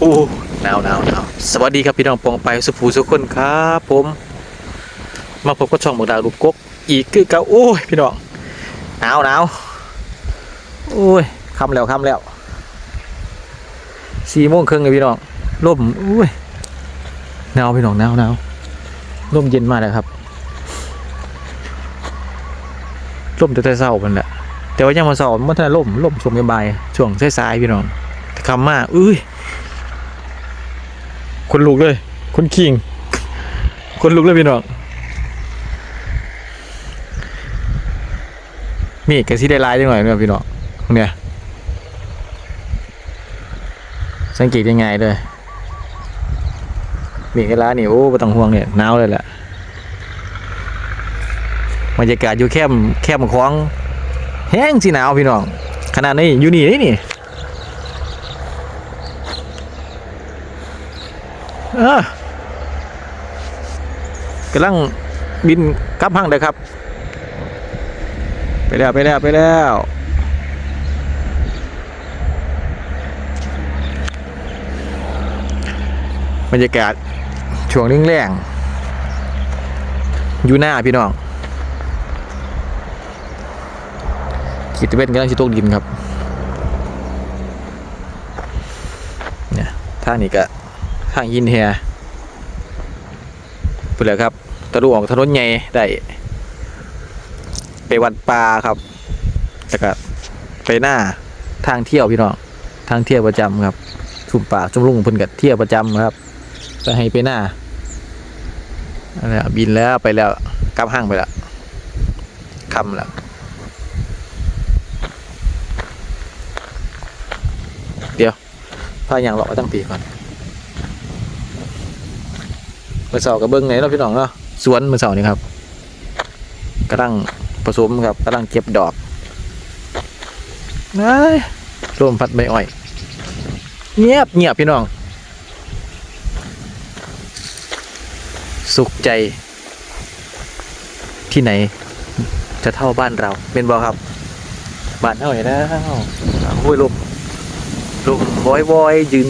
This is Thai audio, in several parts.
โอ้หนาวหนาวหนาวสวัสดีครับพี่น้องปองไปสุภูสุคนครับผมมาพบกับช่องบกดาวลูกกกอีกคือเก่าโอ้ยพี่น้องหนาวหนาวโอ้ยคำแล้วคำแล้วสี่โมงครึ่งเลยพี่น้องลมโอ้ยหนาวพี่น้องหนาวหนาวลมเย็นมากเลยครับลมแต่แต่เช้ามันแหละแต่ว่ายังมาเช้ามันถ้าลมลมช่วงบ่ายช่วงสายๆพี่น้องแต่คำมากอุ้ย คนลุกเลย คนคิง คนลุกเลยพี่น้องมีกระซี่ได้ลายจังหน่อยนะพี่น้องเนี่ยสังเกตยังไงเลยมีกระลานี่โอ้ไม่ต้องห่วงเนี่ยหนาวเลยแหละบรรยากาศอยู่แคมแคมคลองแห้งสิหนาวพี่น้องขนาดนี้อยู่นี่นี่นี่ เออ กำลังบินกลับห้างเลยครับ ไปแล้วไปแล้วไปแล้วบรรยากาศช่วงแรงอยู่หน้าพี่น้องขีดตะเวนกำลังชิตกดินครับเนี่ยท่านี้ก็ ทางยินเฮียเพื่อครับตะลุออกถนนใหญ่ได้ไปวัดป่าครับแล้วก็ไปหน้าทางเที่ยวพี่น้องทางเที่ยวประจำครับชุมป่าชุมลุงพิ่นกับเที่ยวประจำครับไปให้ไปหน้าอันนี้บินแล้วไปแล้วกลับห้างไปแล้วคำแล้วเดี๋ยวพาอย่างหลอกตั้งปีก่อน มื่อเสาร์กับเบิ้งไงเนาะพี่น้องเนาะสวนมื่อเสาร์นี่ครับกำลังผสมครับกำลังเก็บดอกนายร่มพัดใบอ้อย เงียบเงียบพี่น้อง สุขใจ ที่ไหน จะเท่าบ้านเราเป็นบอครับบ้านเท่าไหร่แล้วโอ้ยลมลมวอยวอยยืน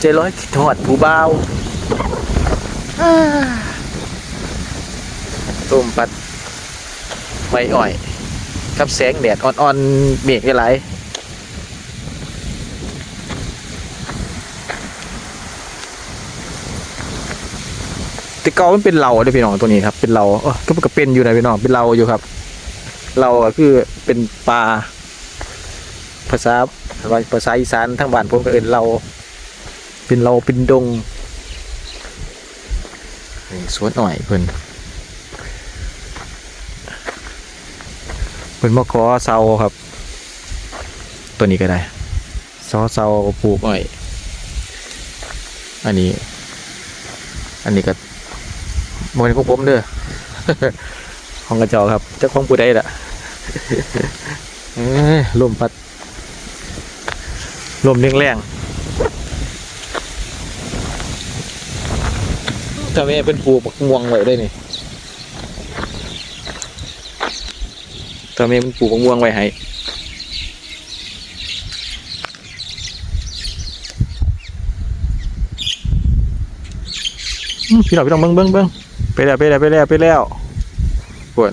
ใจร้อยทอดผู้เบา ต้มปัดใบอ้อย กับแสงแดดอ่อนๆเมฆไหลายแต่เก่ามันเป็นเหล่าเด้พี่น้องตัวนี้ครับ เป็นเหล่าเออก็ก็เป็นอยู่นะพี่น้องเป็นเหล่าอยู่ครับเหล่าคือเป็นปลาภาษาภาษาอีสานทั้งบ้านผมก็เอินเหล่าเป็นเหล่าเป็นดง สวนหน่อยเพิ่นเพิ่นมาขอเสาครับ ตัวนี้ก็ได้ซอเสาปลูกหน่อย อันนี้ อันนี้ก็บนของผมเด้อของกระจอกครับเจ้าของผู้ใดล่ะเอ้ลมพัดลมแรงๆ ถ้าแม่เป็นปลูกบักม่วงไว้ได้นี่ถ้าแม่เป็นปลูกบักม่วงไว้ให้อืมพี่น้องพี่น้องเบิ้งเบิ้งเบิ้งไปแล้วไปแล้วไปแล้วไปแล้วปวด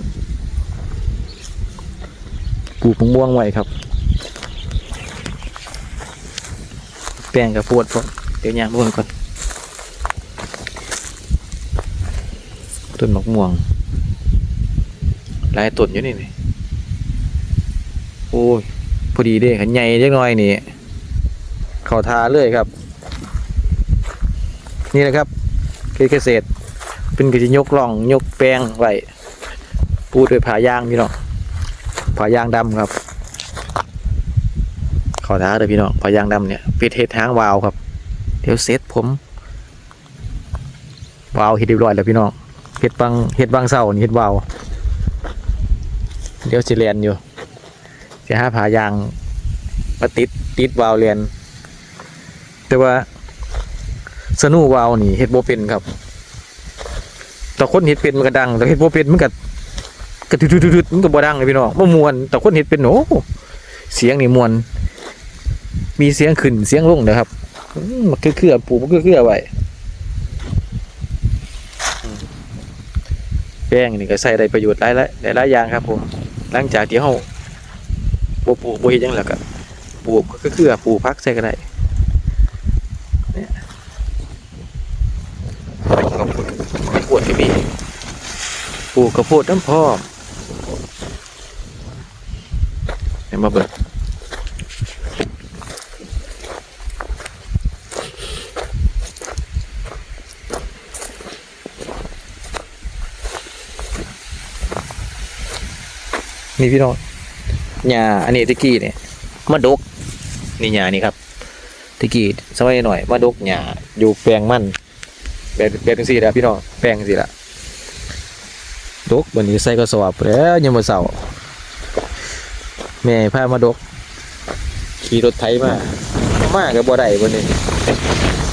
ปลูกบักม่วงไว้ครับ แป้งกับปวดพอเดี๋ยวยางเบิ่งก่อน ต้นมะม่วงหลายต้นอยู่นี่นี่โอ้ยพอดีเด้ขันใหญ่จักน่อยนี่เขาทาเลยครับ นี่นะครับคือเกษตร เป็นกิจยกล่องยกแปลงไว้ปูด้วยผายางพี่น้องผายางดำครับข้าท้าเลยพี่น้องผายางดำเนี่ยป็นเทศทางวาวครับ เดี๋ยวเซตผมวาวเฮ็ดเรียบร้อยแล้วพี่น้อง เฮ็ดบางเฮ็ดบางเสานี่เฮ็ดวาวเดี๋ยวสิเรียนอยู่สิหาผายางมาติดติดวาวเรียน แต่ว่าสนุวาวนี่เฮ็ดโบเป็นครับแต่คนเฮ็ดเป็นมันก็ดังแต่เฮ็ดโบเป็นมันก็กระทุดๆๆมันก็บ่ดังเลยพี่น้องบ่มวนแต่คนเฮ็ดเป็นโอ้เสียงนี่มวนมีเสียงขึ้นเสียงลงเด้อครับมันคือเครือปูมันคือเครือไว้อืมแป้งนี่ก็ใส่ได้ประโยชน์หลายหลายหลายหลายอย่างครับผมหลังจากที่เฮาบ่ปลูกบ่เฮ็ดหยังแล้วก็ปลูกก็คือปลูกพักใส่ก็ได้เนี่ยข้าวโพดข้าวโพดก็มีปลูกข้าวโพดน้ำพร้อมเห็นมาเบิ่ง นี่พี่น้องหญ้าอันนี้ตะกี้เนี่ยมาดกนี่หญ้านี่ครับตะกี้สมัยหน่อยมาดกหญ้าอยู่แปลงมันแบบแบบจังซี่ละพี่น้องแปลงจังซี่ละดกวันนี้ใส่กระสอบแล้วยังมาเสาแม่พามาดก ขี่รถไถมามากับบ่ได้วันนี้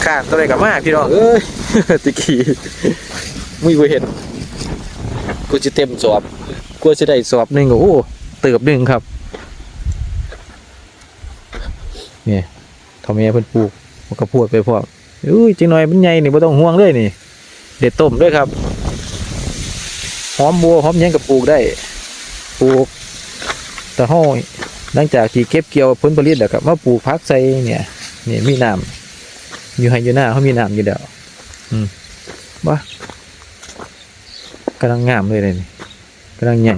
ข้านตัวใดกับมาพี่น้องเอ้ยตะกี้มึงกูเห็นกูจะเต็มสอบ กลัวจะได้สอบหนึ่งโอ้เติบหนึ่งครับเนี่ยทำเมียเพิ่นปลูกมันก็พูดไปพร้อมอุ้ยจังหน่อยมันใหญ่นี่บ่ต้องห่วงเลยนี่ เด็ดต้มด้วยครับหอมบัวหอมยังกับปลูกได้ปลูกแต่ห้อยหลังจากที่เก็บเกี่ยวผลผลิตแล้วก็มาปลูกพักใส่เนี่ยนี่มีน้ำอยู่ให้อยู่หน้าเขามีน้ำอยู่เดียวอืมว่ากำลังงามเลยเลยนี่ กำลังใหญ่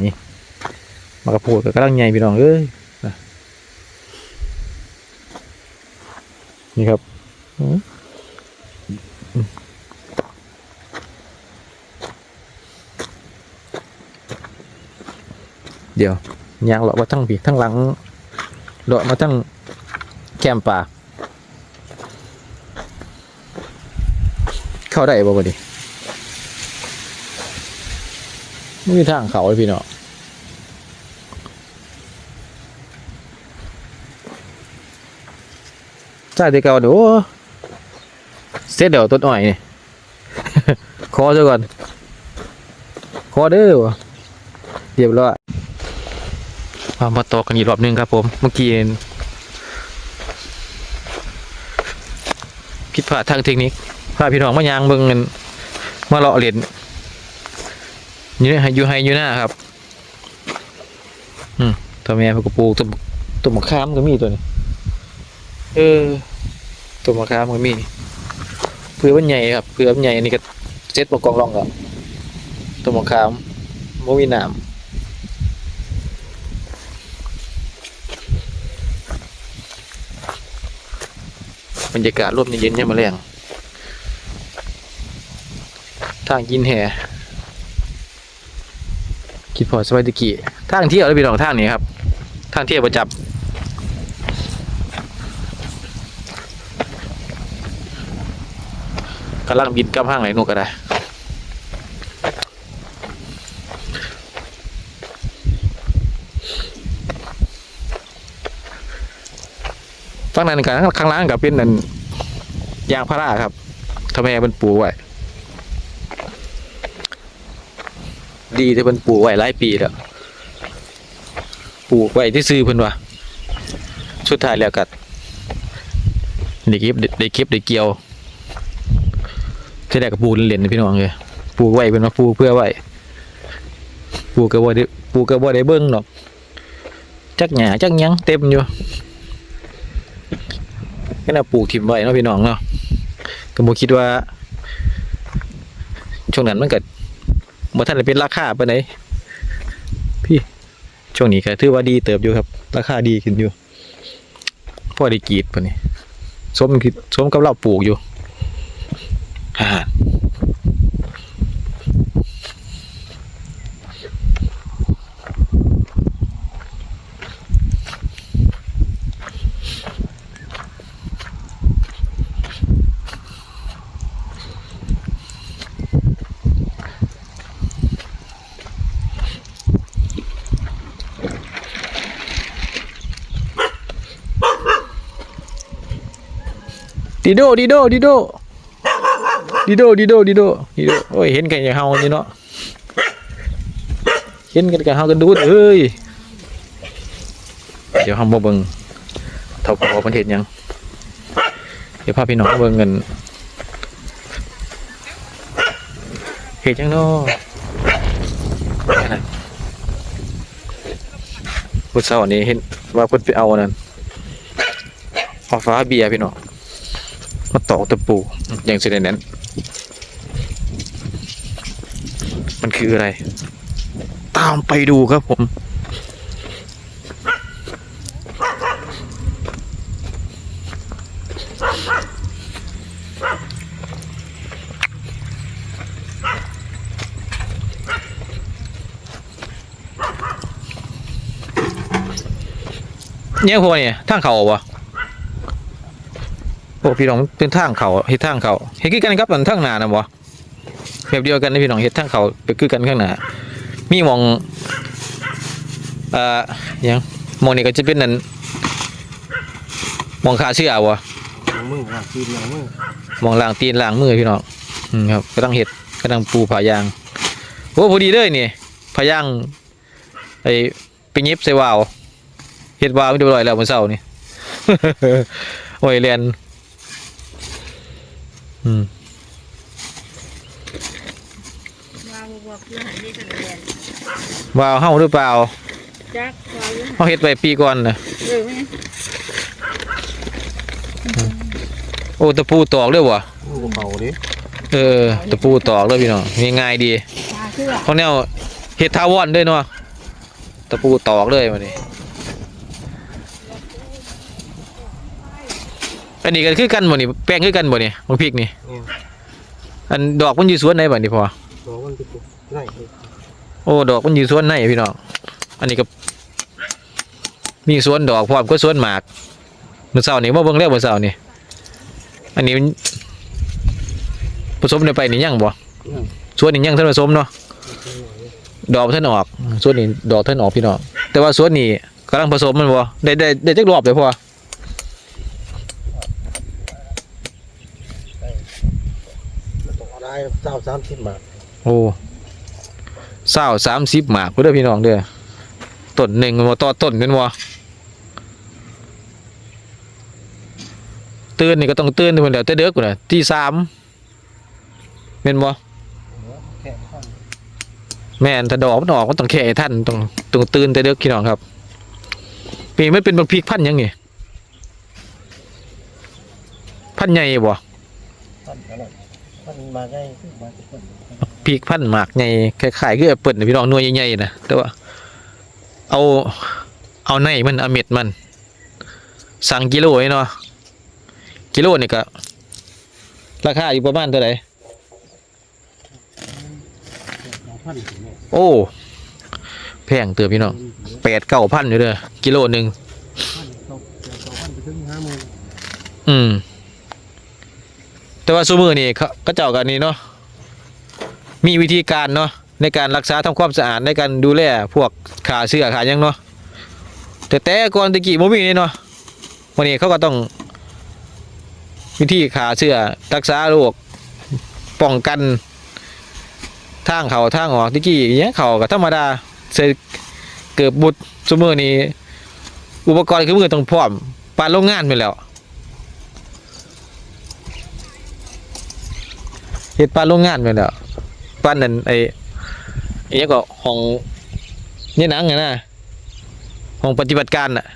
มากระพูดก็กำลังใหญ่พี่น้องเอ้ยนี่ครับเดี๋ยวยางเลาะมาทั้งผีทั้งหลังเลาะมาทั้งแคมป่าเข้าได้บ่บ่ดิ ไม่มีทางเขาเลยพี่เน้องใช่ที่เก่าเดี๋ยวเสร็จเดี๋ยวต้นอ้อยนี่ ขอซะก่อน ขอเด้อวะเรียบร้อยมามาต่อกันอีกรอบนึงครับผม เมื่อกี้ผิดพลาดทางเทคนิคพาพี่น้องมายางเบิ่งกันมาเลาะเล่น อยู่ในอยู่ให้อยู่หน้าครับ อืมตัวแม่เพิ่นก็ปลูกต้นต้นมะขามก็มีตัวนี้ เออต้นมะขามก็มีเพื่อมันใหญ่ครับเพื่อมันใหญ่อันนี้ก็เซ็ตมากองรองกับต้นมะขามบ่มีน้ำบรรยากาศร่มเย็นๆยามมื้อแลงทางกินแห่ คิดพอสบายตะกี้ทางเที่ยวแล้วพี่น้องทางนี้ครับทางเที่ยวประจับกำลังบินกับห้างไหนนกก็ได้ฝั่งนั้นกันข้างล่างกับเป็นนั่นยางพาราครับทำไมมันปูไว้ ดีที่เพิ่นปลูกไว้หลายปีแล้วปลูกไว้ที่ซื้อเพิ่นว่าสุดท้ายแล้วก็ได้เก็บได้เก็บได้เกี่ยวที่แรกก็ปลูกเล่นๆพี่น้องเลยปลูกไว้เพิ่นว่าปลูกเพื่อไว้ปลูกก็บ่ได้ปลูกก็บ่ได้เบิ่งหรอกจักหญ้าจักยังเต็มอยู่ก็น่าปลูกถิ่มไว้เนาะพี่น้องเนาะก็บ่คิดว่าช่วงนั้นมันเก็ บ่ทันได้เป็นราคาปานใดพี่ช่วงนี้ก็ถือว่าดีเติบอยู่ครับ ราคาดีขึ้นอยู่พอได้กรีดปานนี้สมคือสมกับเราปลูกอยู่อ่า ดิโดดิโดดิโดดิโดดิโดดิโดดิโดโอ้ยเห็นกันอย่างเฮานี่เนาะเห็นกันกับเฮากันดูดเอ้ยเดี๋ยวเฮามาเบิ่งเท่าพอมันเห็นหยังเดี๋ยวพาพี่น้องเบิ่งเงินเฮ็ดจังเนาะพุทธเสาร์นี้เห็นว่าเพิ่นไปเอานั่นฟ้าฟ้าเบียร์พี่น้อง มาตอกตะปูอย่างสิได้นั้น มันคืออะไร ตามไปดูครับผมเนี่ยพวกนี่ทางเขาวะ พี่น้องเป็นทางเขาเฮ็ดทางเขาเฮ็ดคือกันครับมันทางหน้านะบ่แบบเดียวกันนะพี่น้องเฮ็ดทางเขาเป็นคือกันข้างหน้ามีหมองเอ่อหยังหมองนี่ก็จะเป็นนั่นหมองขาเชื่อบ่มือว่าตีนมือหมองล้างตีนล้างมือพี่น้องอืมครับก็ต้องเฮ็ดก็ต้องปูผายางโอ้พอดีเลยนี่ผายางไอ้ไปเย็บใส่วาล์วเฮ็ดวาล์วไม่เรียบร้อยแล้วมื้อเช้านี่ โอ้ยเรียน อืมวางวัวคือหันนี่กันเรียนวาล์วเฮาหรือเปล่าจักวางอยู่เฮาเฮ็ดไว้ปีก่อนน่ะเออไหมโอ้ตะปูตอกเลยวะมือเป่าดิเออตะปูตอกเลยพี่น้องง่ายๆดีมาคือว่าเขาแนวเฮ็ดทาวอนด้วยเนาะตะปูตอกเลยมานี่ นนี้ก็คือกันบ่นี่แป้งคือกันบ่นี่ของพริกนี่เนี่ยอันดอกมันอยู่สวนไหนบ่นี่พอบอกมันติดไล่โอ้ดอกมันอยู่สวนไหนพี่น้องอันนี้ก็ มีสวนดอกพร้อมก็สวนหมากมื้อเช้านี่มาเบิ่งแล้วมื้อเช้านี่อันนี้มันผสมได้ไปนี่ยังบ่สวนนี่ยังท่านผสมเนาะดอกบ่ท่านออกสวนนี่ดอกท่านออกพี่น้องแต่ว่าสวนนี่กำลังผสมมันบ่ได้ได้ได้จักรอบเลยพอ ต้องได้เจ้าสามสิบบาทโอ้เศร้าสามสิบหมากเด้อพี่น้องเด้อต้นหนึ่งมาต่อต้นเป็นวะตื่นนี่ก็ต้องตื่นเพิ่นเดี๋ยวแต่เด็กกูน่ะที่สามเป็นบ่แค่ข้อนแม่นถ้าดอกมันออกมันต้องแข่ให้ท่านต้องต้องตื่นแต่เด็กพี่น้องครับ ปีไม่เป็นบักพริกพันธุ์หยังนี่พันธุ์ใหญ่บ่ข้อนอะไร ข้อนมาได้มาติดคนพริกพันธุ์หมากใหญ่คล้ายๆคือแอปเปิลน่ะพี่น้องหน่วยใหญ่ๆนะแต่ว่า เอาเอาในมันเอาเม็ดมัน สั่งกิโลไอ้เนาะกิโลนี่ก็ราคาอยู่ประมาณเท่าไหร่สองพันถึงเนี่ยโอ้แพงเตือพี่น้องแปดเก้าพันอยู่เด้อกิโลหนึ่งพันตกสองพันไปถึงห้าหมื่นอืม แต่ว่าซูมือนี่เขาเจ้ากันนี่เนาะมีวิธีการเนาะในการรักษาทำความสะอาดในการดูแลพวกขาเสื้อขายังเนาะแต่แต่ก่อนตะกี้บ่มีนี่เนาะวันนี้เขาก็ต้อง วิธีขาเสื้อรักษาโรคป้องกันทางเขาทางออกตะกี้อหยังเขาก็ธรรมดาใส่เกิดบุตรซูมือนี้อุปกรณ์คือมือต้องพร้อมปานโรงงานไปแล้ว เฮ็ดปานโรงงานไปแล้วปานนั่นไอ้ไอ้หยังก็ห้องเนี่ยหนังอะนะห้องปฏิบัติการน่ะ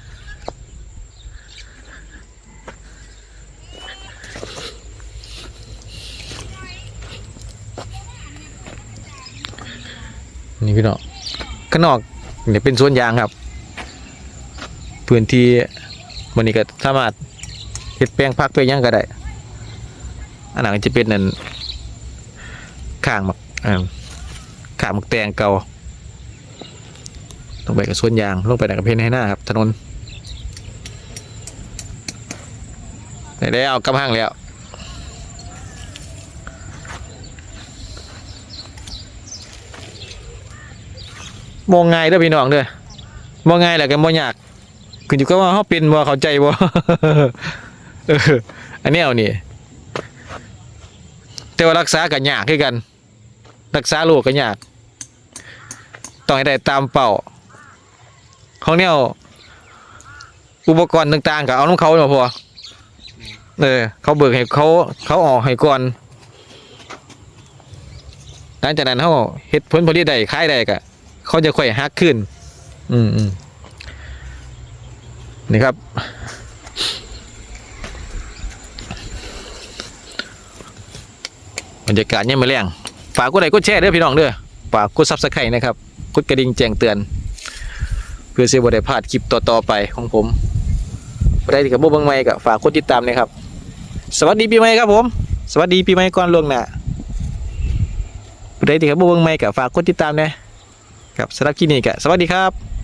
นี่พี่น้องข้างนอกเนี่ยเป็นสวนยางครับ พื้นที่วันนี้ก็สามารถเฮ็ดแปลงพักไปหยังก็ได้อันนั้นจะเป็นนั่น ข้างหมักอ่าข้างหมักแตงเก่าลงไปกับสวนยางลงไปในกับเพนให้หน้าครับถนนได้แล้วกำห้างแล้วมองง่ายเด้อพี่น้องเด้อมองง่ายแหละกันบ่ยากขึ้นอยู่กับว่าเขาเป็นบ่าเข้าใจบ่เอออันนี้เอานี่แต่ว่ารักษาก็ยากคือกัน รักษาโรคก็ยากต้องให้ได้ตามเป้าของแนวอุปกรณ์ต่างๆก็เอาของเขาเนาะพอเออเขาเบิกให้เขาเขาออกให้ก่อนหลังจากนั้นเขาเฮ็ดผลผลิตได้ขายได้ก็เขาจะค่อยหักขึ้น อืมอืมนี่ครับ บรรยากาศเนี่ยามมาแรง ฝากกดไลค์กดแชร์เด้อพี่น้องเด้อฝากกดซับสไครต์นะครับกดกระดิ่งแจ้งเตือน เพื่อเสียบได้พลาดคลิปต่อๆไปของผมบ่ได้ที่กับบ่เบิ่งไม้ก็ฝากกดติดตามนะครับ สวัสดีปีใหม่ครับผม สวัสดีปีใหม่ก่อนล่วงหน้าบ่ได้ที่กับบ่เบิ่งไม้ก็ฝากกดติดตามนะครับสำหรับคลิปนี้ก็สวัสดีครับ